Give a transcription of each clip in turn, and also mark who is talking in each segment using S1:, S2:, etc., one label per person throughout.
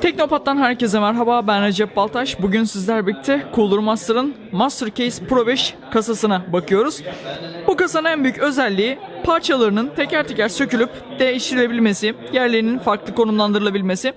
S1: Teknopat'tan herkese merhaba ben Recep Baltaş. Bugün sizler birlikte Cooler Master'ın Master Case Pro 5 kasasına bakıyoruz. Bu kasanın en büyük özelliği parçalarının teker teker sökülüp değiştirilebilmesi, yerlerinin farklı konumlandırılabilmesi.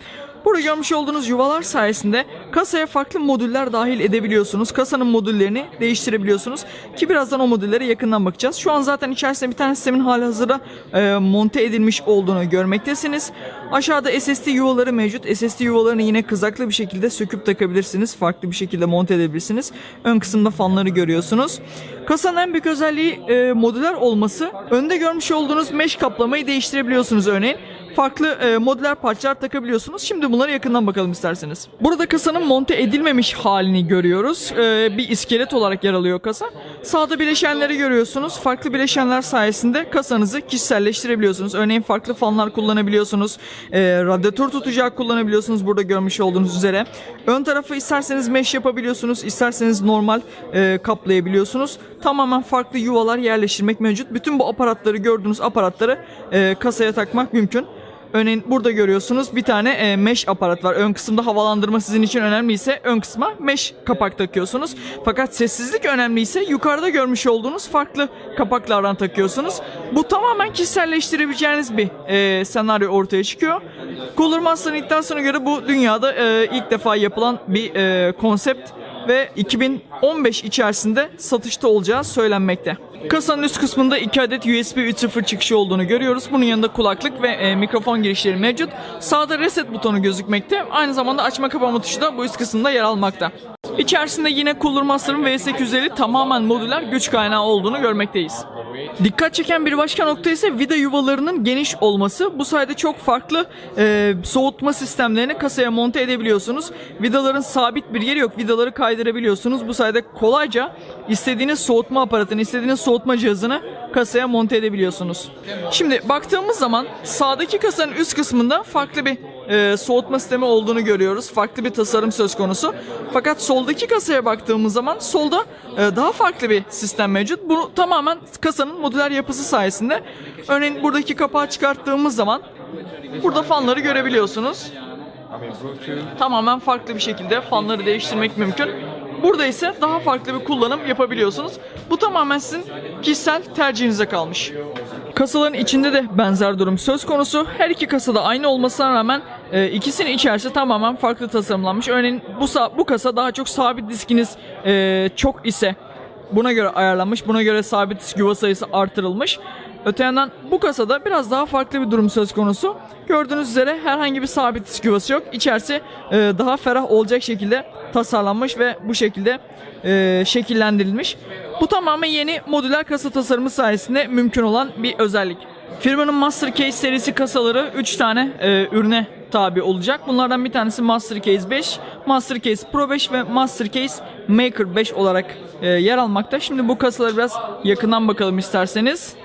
S1: Burada görmüş olduğunuz yuvalar sayesinde kasaya farklı modüller dahil edebiliyorsunuz. Kasanın modüllerini değiştirebiliyorsunuz. Ki birazdan o modüllere yakından bakacağız. Şu an zaten içerisinde bir tane sistemin hali hazırda e, monte edilmiş olduğunu görmektesiniz. Aşağıda SSD yuvaları mevcut. SSD yuvalarını yine kızaklı bir şekilde söküp takabilirsiniz. Farklı bir şekilde monte edebilirsiniz. Ön kısımda fanları görüyorsunuz. Kasanın en büyük özelliği e, modüler olması. Önde görmüş olduğunuz mesh kaplamayı değiştirebiliyorsunuz örneğin farklı e, modüler parçalar takabiliyorsunuz. Şimdi bunlara yakından bakalım isterseniz. Burada kasanın monte edilmemiş halini görüyoruz. E, bir iskelet olarak yer alıyor kasa. Sağda bileşenleri görüyorsunuz. Farklı bileşenler sayesinde kasanızı kişiselleştirebiliyorsunuz. Örneğin farklı fanlar kullanabiliyorsunuz. E, radyatör tutacağı kullanabiliyorsunuz burada görmüş olduğunuz üzere. Ön tarafı isterseniz mesh yapabiliyorsunuz. isterseniz normal e, kaplayabiliyorsunuz. Tamamen farklı yuvalar yerleştirmek mevcut. Bütün bu aparatları gördüğünüz aparatları e, kasaya takmak mümkün. Örneğin burada görüyorsunuz bir tane e, mesh aparat var. Ön kısımda havalandırma sizin için önemliyse ön kısma mesh kapak takıyorsunuz. Fakat sessizlik önemliyse yukarıda görmüş olduğunuz farklı kapaklardan takıyorsunuz. Bu tamamen kişiselleştirebileceğiniz bir e, senaryo ortaya çıkıyor. Cooler Master'ın iddiasına göre bu dünyada e, ilk defa yapılan bir e, konsept ve 2015 içerisinde satışta olacağı söylenmekte. Kasanın üst kısmında 2 adet USB 3.0 çıkışı olduğunu görüyoruz. Bunun yanında kulaklık ve e, mikrofon girişleri mevcut. Sağda reset butonu gözükmekte. Aynı zamanda açma kapama tuşu da bu üst kısımda yer almakta. İçerisinde yine Cooler Master'ın VS250 tamamen modüler güç kaynağı olduğunu görmekteyiz. Dikkat çeken bir başka nokta ise vida yuvalarının geniş olması. Bu sayede çok farklı e, soğutma sistemlerini kasaya monte edebiliyorsunuz. Vidaların sabit bir yeri yok. Vidaları kaydırabiliyorsunuz. Bu sayede kolayca istediğiniz soğutma aparatını, istediğiniz soğutma cihazını kasaya monte edebiliyorsunuz. Şimdi baktığımız zaman sağdaki kasanın üst kısmında farklı bir e, soğutma sistemi olduğunu görüyoruz. Farklı bir tasarım söz konusu. Fakat soldaki kasaya baktığımız zaman solda e, daha farklı bir sistem mevcut. Bunu tamamen kasanın modüler yapısı sayesinde. Örneğin buradaki kapağı çıkarttığımız zaman burada fanları görebiliyorsunuz. Tamamen farklı bir şekilde fanları değiştirmek mümkün. Burada ise daha farklı bir kullanım yapabiliyorsunuz. Bu tamamen sizin kişisel tercihinize kalmış. Kasaların içinde de benzer durum söz konusu. Her iki kasada aynı olmasına rağmen e, ikisinin içerisi tamamen farklı tasarımlanmış. Örneğin bu bu kasa daha çok sabit diskiniz e, çok ise buna göre ayarlanmış. Buna göre sabit disk yuva sayısı artırılmış. Öte yandan bu kasada biraz daha farklı bir durum söz konusu. Gördüğünüz üzere herhangi bir sabit disk yuvası yok. İçerisi e, daha ferah olacak şekilde tasarlanmış ve bu şekilde e, şekillendirilmiş. Bu tamamen yeni modüler kasa tasarımı sayesinde mümkün olan bir özellik. Firmanın Master Case serisi kasaları 3 tane e, ürüne tabi olacak. Bunlardan bir tanesi Master Case 5, Master Case Pro 5 ve Master Case Maker 5 olarak e, yer almakta. Şimdi bu kasalara biraz yakından bakalım isterseniz.